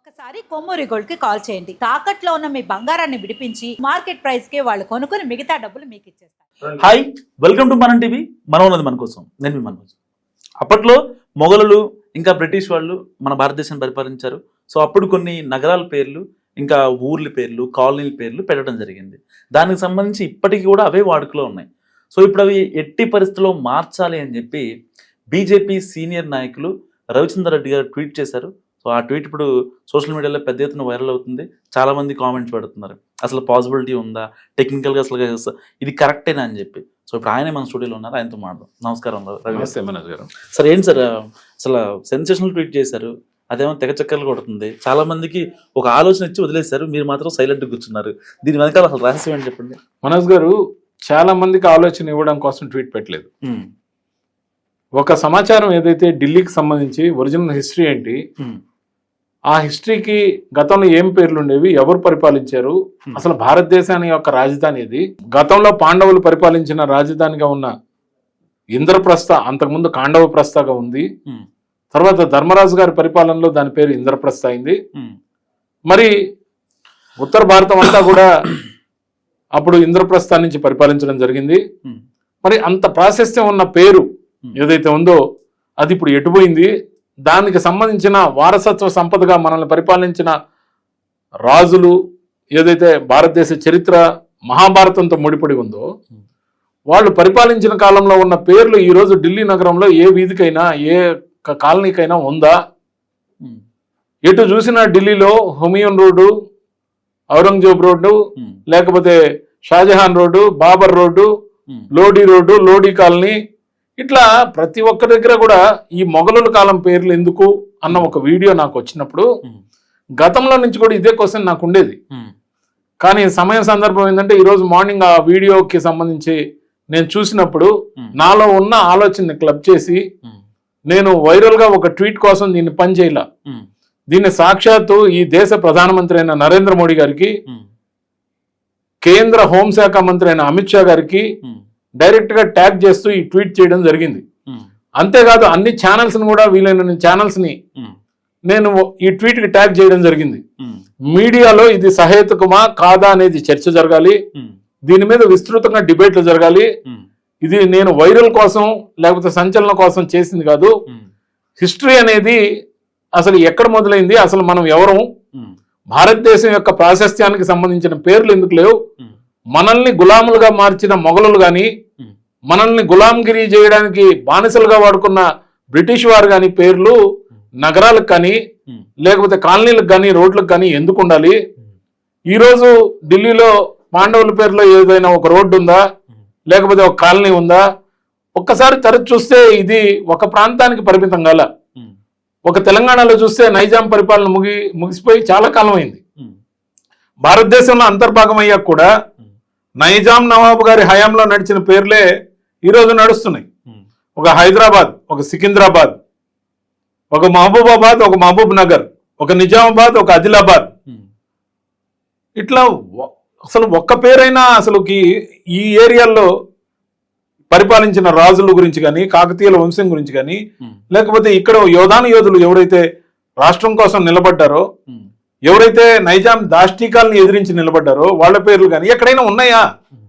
ఒక్కసారి కొమ్మూరి గోల్డ్కి కాల్ చేయండి. తాకట్లో ఉన్న మీ బంగారాన్ని విడిపించి మార్కెట్ ప్రైస్కి వాళ్ళు కొనుక్కుని మిగతా డబ్బులు మీకు ఇచ్చేస్తారు. Hi welcome to Manam TV. మనం ఉన్నది మన కోసం. నేను మీ మనోజ్. అప్పట్లో మొఘలులు ఇంకా బ్రిటిష్ వాళ్ళు మన భారతదేశాన్ని పరిపాలించారు. సో అప్పుడు కొన్ని నగరాల పేర్లు ఇంకా ఊర్ల పేర్లు కాలనీల పేర్లు పెట్టడం జరిగింది. దానికి సంబంధించి ఇప్పటికీ కూడా అవే వాడుకలో ఉన్నాయి. సో ఇప్పుడు అవి ఎట్టి పరిస్థితుల్లో మార్చాలి అని చెప్పి బీజేపీ సీనియర్ నాయకులు రవిచంద్ర రెడ్డి గారు ట్వీట్ చేశారు. సో ఆ ట్వీట్ ఇప్పుడు సోషల్ మీడియాలో పెద్ద ఎత్తున వైరల్ అవుతుంది. చాలా మంది కామెంట్స్ పెడుతున్నారు. అసలు పాసిబిలిటీ ఉందా? టెక్నికల్గా అసలు ఇది కరెక్టేనా అని చెప్పి. సో ఇప్పుడు ఆయనే మన స్టూడియోలో ఉన్నారు. ఆయనతో మాట్లాడదాం. నమస్కారం రవి మనోజ్ గారు. సార్ ఏంటి సార్ అసలు సెన్సేషనల్ ట్వీట్ చేశారు. అదేమో తెగ చక్కర్లు కొడుతుంది. చాలా మందికి ఒక ఆలోచన ఇచ్చి వదిలేశారు. మీరు మాత్రం సైలెంట్ కూర్చున్నారు. దీని వెనకాల అసలు రహస్యం ఏంటి చెప్పండి? మనోజ్ గారు చాలా మందికి ఆలోచన ఇవ్వడం కోసం ట్వీట్ పెట్టలేదు. ఒక సమాచారం ఏదైతే ఢిల్లీకి సంబంధించి ఒరిజినల్ హిస్టరీ ఏంటి ఆ హిస్టరీకి గతంలో ఏం పేర్లు ఉండేవి? ఎవరు పరిపాలించారు. అసలు భారతదేశాన్ని యొక్క రాజధాని ఏది? గతంలో పాండవులు పరిపాలించిన రాజధానిగా ఉన్న ఇంద్రప్రస్థ అంతకుముందు కాండవ ప్రస్థగా ఉంది. తర్వాత ధర్మరాజు గారి పరిపాలనలో దాని పేరు ఇంద్రప్రస్థ అయింది. మరి ఉత్తర భారతం అంతా కూడా అప్పుడు ఇంద్రప్రస్థ నుంచి పరిపాలించడం జరిగింది. మరి అంత ప్రాశస్త్యం ఉన్న పేరు. ఏదైతే ఉందో అది ఇప్పుడు ఎటుపోయింది? దానికి సంబంధించిన వారసత్వ సంపదగా మనల్ని పరిపాలించిన రాజులు ఏదైతే భారతదేశ చరిత్ర మహాభారతంతో ముడిపడి ఉందో. వాళ్ళు పరిపాలించిన కాలంలో ఉన్న పేర్లు ఈ రోజు ఢిల్లీ నగరంలో ఏ వీధికైనా ఏ కాలనీకైనా ఉందా? ఎటు చూసినా ఢిల్లీలో హుమయూన్ రోడ్డు ఔరంగజేబ్ రోడ్డు లేకపోతే Shahjahan road Babur road Lodi road Lodi colony ఇట్లా ప్రతి ఒక్క దగ్గర కూడా ఈ మొఘలుల కాలం పేర్లు ఎందుకు అన్న ఒక వీడియో నాకు వచ్చినప్పుడు గతంలో నుంచి కూడా ఇదే క్వశ్చన్ నాకు ఉండేది. కానీ సమయం సందర్భం ఏంటంటే ఈరోజు మార్నింగ్ ఆ వీడియోకి సంబంధించి నేను చూసినప్పుడు నాలో ఉన్న ఆలోచనని క్లబ్ చేసి నేను వైరల్గా ఒక ట్వీట్ కోసం దీన్ని పని చేయాల. దీన్ని సాక్షాత్తు ఈ దేశ ప్రధానమంత్రి అయిన నరేంద్ర మోడీ గారికి కేంద్ర హోంశాఖ మంత్రి అయిన అమిత్ షా గారికి ఉమ్, డైరెక్ట్గా ట్యాగ్ చేస్తూ ఈ ట్వీట్ చేయడం జరిగింది. అంతేకాదు అన్ని ఛానల్స్ని కూడా వీలైన ఛానల్స్ని ఉమ్, నేను ఈ ట్వీట్కి ట్యాగ్ చేయడం జరిగింది. మీడియాలో ఇది సహేతుకమా కాదా అనేది చర్చ జరగాలి. దీని మీద విస్తృతంగా డిబేట్లు జరగాలి. ఇది నేను వైరల్ కోసం లేకపోతే సంచలనం కోసం చేసింది కాదు. హిస్టరీ అనేది అసలు ఎక్కడ మొదలైంది అసలు మనం ఎవరం? భారతదేశం యొక్క ప్రాశస్త్యానికి సంబంధించిన పేర్లు ఎందుకు లేవు? మనల్ని గులాములుగా మార్చిన మొఘలులు కానీ మనల్ని గులాంగిరి చేయడానికి బానిసలుగా వాడుకున్న బ్రిటిష్ వారు కానీ పేర్లు నగరాలకు కానీ లేకపోతే కాలనీలకు కానీ రోడ్లకు కానీ ఎందుకు ఉండాలి? ఈరోజు ఢిల్లీలో పాండవుల పేరులో ఏదైనా ఒక రోడ్డు ఉందా? లేకపోతే ఒక కాలనీ ఉందా? ఒక్కసారి తరచు చూస్తే ఇది ఒక ప్రాంతానికి పరిమితం గల ఉమ్, ఒక తెలంగాణలో చూస్తే నైజాం పరిపాలన ముగి ముగిసిపోయి చాలా కాలం అయింది. భారతదేశంలో అంతర్భాగం అయ్యాక కూడా నైజాం నవాబు గారి హయాంలో నడిచిన పేర్లే ఈరోజు నడుస్తున్నాయి. ఒక హైదరాబాద్ ఒక సికింద్రాబాద్ ఒక మహబూబాబాద్ ఒక మహబూబ్ నగర్ ఒక నిజామాబాద్ ఒక ఆదిలాబాద్. ఇట్లా అసలు ఒక్క పేరైనా అసలుకి ఈ ఏరియాల్లో పరిపాలించిన రాజుల గురించి కానీ కాకతీయుల వంశం గురించి కానీ లేకపోతే ఇక్కడ యోధాను యోధులు ఎవరైతే రాష్ట్రం కోసం నిలబడ్డారో ఎవరైతే నైజాం దాష్టీకాల్ని ఎదిరించి నిలబడ్డారో వాళ్ళ పేర్లు కానీ ఎక్కడైనా ఉన్నాయా? ఉమ్,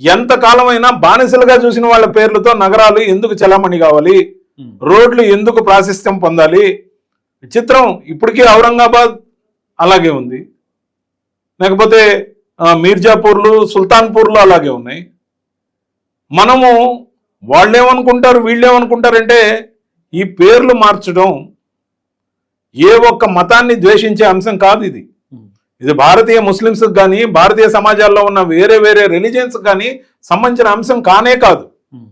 ఎంత కాలమైనా బానిసలుగా చూసిన వాళ్ళ పేర్లతో నగరాలు ఎందుకు చలామణి కావాలి? రోడ్లు ఎందుకు ప్రాశస్త్యం పొందాలి? చిత్రం ఇప్పటికీ ఔరంగాబాద్ అలాగే ఉంది. లేకపోతే మీర్జాపూర్లు సుల్తాన్పూర్లు అలాగే ఉన్నాయి. మనము వాళ్ళేమనుకుంటారు వీళ్ళేమనుకుంటారంటే ఈ పేర్లు మార్చడం ఏ ఒక్క మతాన్ని ద్వేషించే అంశం కాదు ఇది. ఇది భారతీయ ముస్లిమ్స్ కానీ భారతీయ సమాజాల్లో ఉన్న వేరే వేరే రిలీజియన్స్ కానీ సంబంధించిన అంశం కానే కాదు. ఉమ్,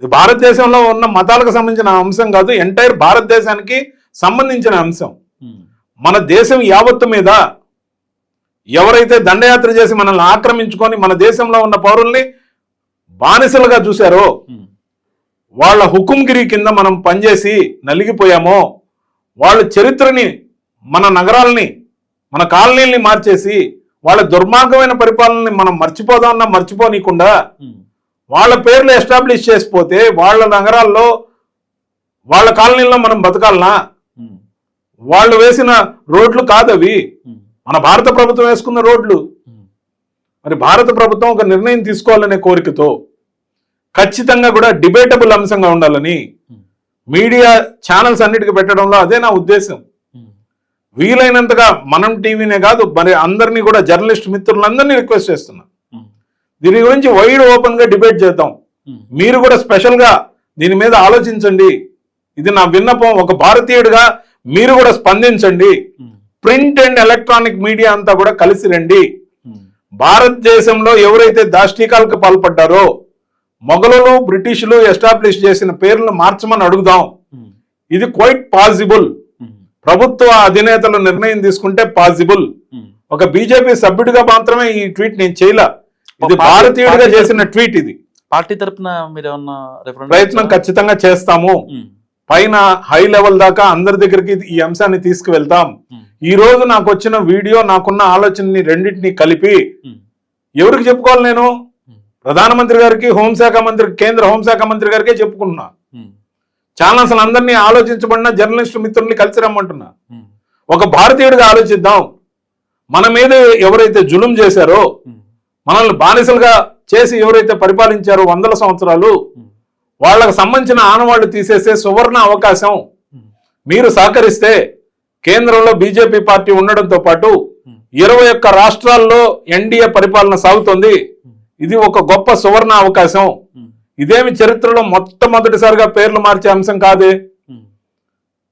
ఇది భారతదేశంలో ఉన్న మతాలకు సంబంధించిన అంశం కాదు ఎంటైర్ భారతదేశానికి సంబంధించిన అంశం. ఉమ్, మన దేశం యావత్తు మీద ఎవరైతే దండయాత్ర చేసి మనల్ని ఆక్రమించుకొని మన దేశంలో ఉన్న పౌరుల్ని బానిసలుగా చూశారో ఉమ్, వాళ్ళ హుకుంగిరి కింద మనం పనిచేసి నలిగిపోయామో వాళ్ళ చరిత్రని మన నగరాల్ని మన కాలనీల్ని మార్చేసి వాళ్ళ దుర్మార్గమైన పరిపాలనని మనం మర్చిపోదామన్నా మర్చిపోనీయకుండా వాళ్ళ పేర్లు ఎస్టాబ్లిష్ చేసిపోతే వాళ్ళ నగరాల్లో వాళ్ళ కాలనీలో మనం బతకాలనా? వాళ్ళు వేసిన రోడ్లు కాదవి. మన భారత ప్రభుత్వం వేసుకున్న రోడ్లు. మరి భారత ప్రభుత్వం ఒక నిర్ణయం తీసుకోవాలనే కోరికతో ఖచ్చితంగా కూడా డిబేటబుల్ అంశంగా ఉండాలని మీడియా ఛానల్స్ అన్నిటికీ పెట్టడంలో అదే నా ఉద్దేశం. వీలైనంతగా మనం టీవీనే కాదు మరి అందరినీ కూడా జర్నలిస్ట్ మిత్రులందరినీ రిక్వెస్ట్ చేస్తున్నా. దీని గురించి వైడ్ ఓపెన్గా డిబేట్ చేద్దాం. మీరు కూడా స్పెషల్గా దీని మీద ఆలోచించండి. ఇది నా విన్నపం ఒక భారతీయుడిగా మీరు కూడా స్పందించండి. ప్రింట్ అండ్ ఎలక్ట్రానిక్ మీడియా అంతా కూడా కలిసి రండి. భారతదేశంలో ఎవరైతే దాష్టీకాలకు పాల్పడ్డారో మొఘలులు బ్రిటిషులు ఎస్టాబ్లిష్ చేసిన పేర్లను మార్చమని అడుగుదాం. ఇది క్వైట్ పాసిబుల్ ప్రభుత్వ అధినేతలు నిర్ణయం తీసుకుంటే పాసిబుల్ ఒక బీజేపీ సభ్యుడిగా మాత్రమే ఈ ట్వీట్ నేను చేయలా. ఇది భారతీయుడిగా చేసిన ట్వీట్ ఇది. పార్టీ referendum ప్రయత్నం? ఖచ్చితంగా చేస్తాము. పైన హై లెవెల్ దాకా అందరి దగ్గరికి ఈ అంశాన్ని తీసుకువెళ్తాం. ఈ రోజు నాకు వచ్చిన వీడియో నాకున్న ఆలోచనని రెండింటిని కలిపి ఎవరికి చెప్పుకోవాలి నేను? ప్రధానమంత్రి గారికి హోంశాఖ మంత్రి కేంద్ర హోంశాఖ మంత్రి గారికే చెప్పుకున్నా ఉమ్, ఛానల్స్ అందరినీ ఆలోచించబడిన జర్నలిస్ట్ మిత్రుల్ని కలిసి రమ్మంటున్నా. ఒక భారతీయుడిగా ఆలోచిద్దాం. మన మీద ఎవరైతే జులుం చేశారో మనల్ని బానిసలుగా చేసి ఎవరైతే పరిపాలించారో వందల సంవత్సరాలు వాళ్ళకు సంబంధించిన ఆనవాళ్ళు తీసేసే సువర్ణ అవకాశం మీరు సహకరిస్తే కేంద్రంలో బీజేపీ పార్టీ ఉండడంతో పాటు ఇరవై ఒక్క రాష్ట్రాల్లో ఎన్డీఏ పరిపాలన సాగుతోంది. ఇది ఒక గొప్ప సువర్ణ అవకాశం. ఇదేమి చరిత్రలో మొట్టమొదటిసారిగా పేర్లు మార్చే అంశం కాదే.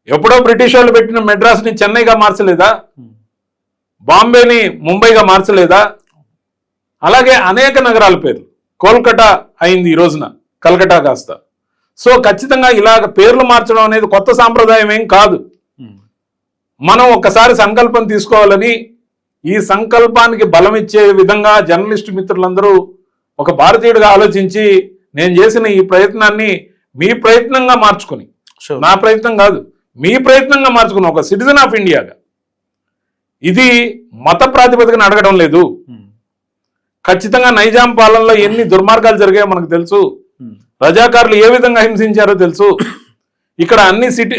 ఎప్పుడో బ్రిటిష్ వాళ్ళు పెట్టిన మెడ్రాస్ని చెన్నైగా మార్చలేదా? బాంబేని ముంబైగా మార్చలేదా? అలాగే అనేక నగరాల పేర్లు. కోల్కతా అయింది ఈ రోజున కలకటా కాస్త. సో ఖచ్చితంగా ఇలాగ పేర్లు మార్చడం అనేది కొత్త సాంప్రదాయం ఏం కాదు. మనం ఒక్కసారి సంకల్పం తీసుకోవాలని ఈ సంకల్పానికి బలం ఇచ్చే విధంగా జర్నలిస్ట్ మిత్రులందరూ ఒక భారతీయుడిగా ఆలోచించి నేను చేసిన ఈ ప్రయత్నాన్ని మీ ప్రయత్నంగా మార్చుకుని. నా ప్రయత్నం కాదు మీ ప్రయత్నంగా మార్చుకుని ఒక సిటిజన్ ఆఫ్ ఇండియాగా. ఇది మత ప్రాతిపదికన అడగడం లేదు. ఉమ్, ఖచ్చితంగా నైజాం పాలనలో ఎన్ని దుర్మార్గాలు జరిగాయో మనకు తెలుసు. ఉమ్, రజాకారులు ఏ విధంగా హింసించారో తెలుసు. ఇక్కడ అన్ని సిటీ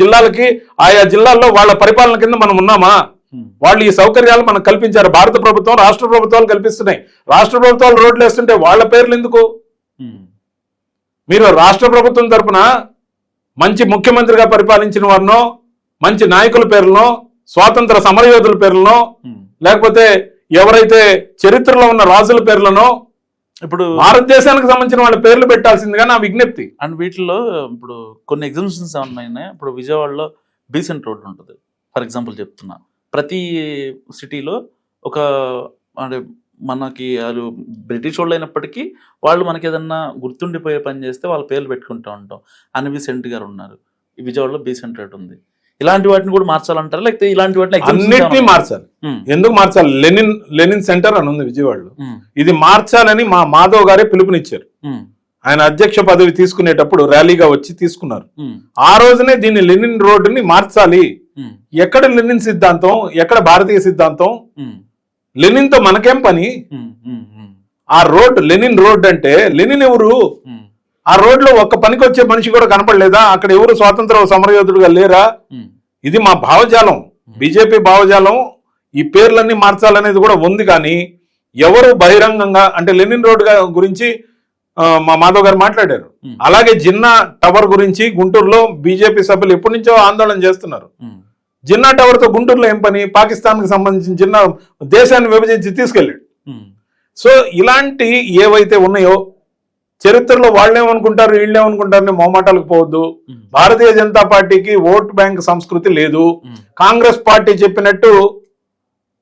జిల్లాలకి ఆయా జిల్లాల్లో వాళ్ళ పరిపాలన కింద మనం ఉన్నామా? వాళ్ళు ఈ సౌకర్యాలు మనకు కల్పించారు. భారత ప్రభుత్వం రాష్ట్ర ప్రభుత్వాలు కల్పిస్తున్నాయి. రాష్ట్ర ప్రభుత్వాలు రోడ్లు వేస్తుంటే వాళ్ళ పేర్లు ఎందుకు? ఉమ్, మీరు రాష్ట్ర ప్రభుత్వం తరపున మంచి ముఖ్యమంత్రిగా పరిపాలించిన వారినో మంచి నాయకుల పేర్లనో స్వాతంత్ర సమరయోధుల పేర్లనో ఉమ్. లేకపోతే ఎవరైతే చరిత్రలో ఉన్న రాజుల పేర్లనో ఇప్పుడు భారతదేశానికి సంబంధించిన వాళ్ళ పేర్లు పెట్టాల్సిందిగా నా విజ్ఞప్తి. అండ్ వీటిలో ఇప్పుడు కొన్ని ఎగ్జామ్షన్స్ ఏమన్నా ఇప్పుడు విజయవాడలో బీసెంట్ రోడ్ ఉంటుంది. ఫర్ ఎగ్జాంపుల్ చెప్తున్నా. ప్రతి సిటీలో ఒక అంటే మనకి వాళ్ళు బ్రిటిష్ వాళ్ళు అయినప్పటికీ వాళ్ళు మనకి ఏదన్నా గుర్తుండిపోయే పని చేస్తే వాళ్ళ పేర్లు పెట్టుకుంటూ ఉంటాం. అనివి సెంట్ గారు ఉన్నారు. ఈ విజయవాడలో బీసెంట్ రోడ్ ఉంది. ఇలాంటి వాటిని కూడా మార్చాలంటారా? లేకపోతే ఇలాంటి వాటిని అన్నిటినీ? మార్చాలి. ఎందుకు మార్చాలి? లెనిన్ లెనిన్ సెంటర్ అని ఉంది విజయవాడలో. ఇది మార్చాలని మా మాధవ్ గారే పిలుపునిచ్చారు. ఆయన అధ్యక్ష పదవి తీసుకునేటప్పుడు ర్యాలీగా వచ్చి తీసుకున్నారు. ఆ రోజునే దీన్ని లెనిన్ రోడ్డుని మార్చాలి. ఎక్కడ లెనిన్ సిద్ధాంతం ఎక్కడ భారతీయ సిద్ధాంతం? లెనిన్తో మనకేం పని? ఆ రోడ్ లెనిన్ రోడ్ అంటే లెనిన్ ఎవరు? ఆ రోడ్లో ఒక్క పనికి వచ్చే మనిషి కూడా కనపడలేదా? అక్కడ ఎవరు స్వాతంత్ర సమరయోధుడుగా లేరా? ఇది మా భావజాలం. బీజేపీ భావజాలం. ఈ పేర్లన్నీ మార్చాలనేది కూడా ఉంది కానీ ఎవరు బహిరంగంగా అంటే లెనిన్ రోడ్ గురించి మా మాధవ్ గారు మాట్లాడారు. అలాగే జిన్నా టవర్ గురించి గుంటూరులో బీజేపీ సభ్యులు ఎప్పటి నుంచో ఆందోళన చేస్తున్నారు. జిన్నా టవర్తో గుంటూరులో ఏం పని? పాకిస్తాన్కి సంబంధించిన జిన్నా దేశాన్ని విభజించి తీసుకెళ్ళాడు. సో ఇలాంటి ఏవైతే ఉన్నాయో చరిత్రలో వాళ్ళేమనుకుంటారు వీళ్ళేమనుకుంటారని మొహమాటాలకు పోవద్దు. భారతీయ జనతా పార్టీకి ఓట్ బ్యాంక్ సంస్కృతి లేదు. కాంగ్రెస్ పార్టీ చెప్పినట్టు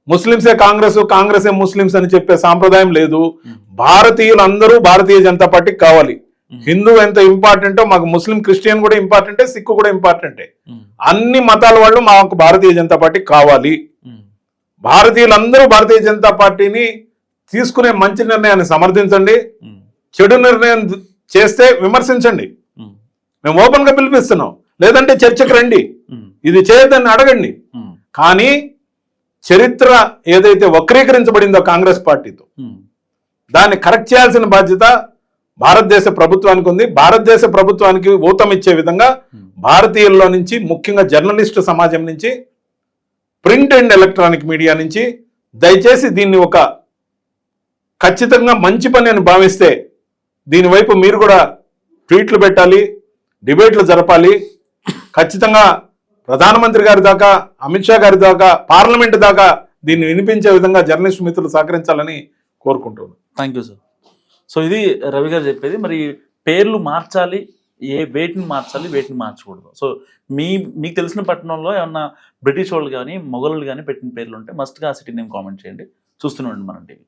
ముస్లింసే కాంగ్రెస్ కాంగ్రెసే ముస్లింస్ అని చెప్పే సాంప్రదాయం లేదు. ఉమ్, భారతీయులు అందరూ భారతీయ జనతా పార్టీకి కావాలి. హిందూ ఎంత ఇంపార్టెంటో మాకు ముస్లిం క్రిస్టియన్ కూడా ఇంపార్టెంటే సిక్కు కూడా ఇంపార్టెంటే. ఉమ్, అన్ని మతాల వాళ్ళు మాకు భారతీయ జనతా పార్టీ కావాలి. ఉమ్, భారతీయులందరూ భారతీయ జనతా పార్టీని తీసుకునే మంచి నిర్ణయాన్ని సమర్థించండి. చెడు నిర్ణయం చేస్తే విమర్శించండి. మేము ఓపెన్గా పిలిపిస్తున్నాం. లేదంటే చర్చకు రండి. ఇది చేయొద్దని అడగండి. కానీ చరిత్ర ఏదైతే వక్రీకరించబడిందో కాంగ్రెస్ పార్టీతో దాన్ని కరెక్ట్ చేయాల్సిన బాధ్యత భారతదేశ ప్రభుత్వానికి ఉంది. భారతదేశ ప్రభుత్వానికి ఊతం ఇచ్చే విధంగా భారతీయుల్లో నుంచి ముఖ్యంగా జర్నలిస్టు సమాజం నుంచి ప్రింట్ అండ్ ఎలక్ట్రానిక్ మీడియా నుంచి దయచేసి దీన్ని ఒక ఖచ్చితంగా మంచి పని అని భావిస్తే దీనివైపు మీరు కూడా ట్వీట్లు పెట్టాలి డిబేట్లు జరపాలి. ఖచ్చితంగా ప్రధానమంత్రి గారి దాకా అమిత్ షా గారి దాకా పార్లమెంట్ దాకా దీన్ని వినిపించే విధంగా జర్నలిస్ట్ మిత్రులు సహకరించాలని కోరుకుంటున్నాను. థ్యాంక్ యూ సార్ సో ఇది రవి గారు చెప్పేది. మరి పేర్లు మార్చాలి ఏ వేటిని మార్చాలి వేటిని మార్చకూడదు. సో మీ మీకు తెలిసిన పట్టణంలో ఏమన్నా బ్రిటిష్ వాళ్ళు కానీ మొఘలు కానీ పెట్టిన పేర్లు ఉంటే మస్ట్గా ఆ సిటీ నేమ్ కామెంట్ చేయండి. చూస్తూనే ఉండండి మనం టీవీ.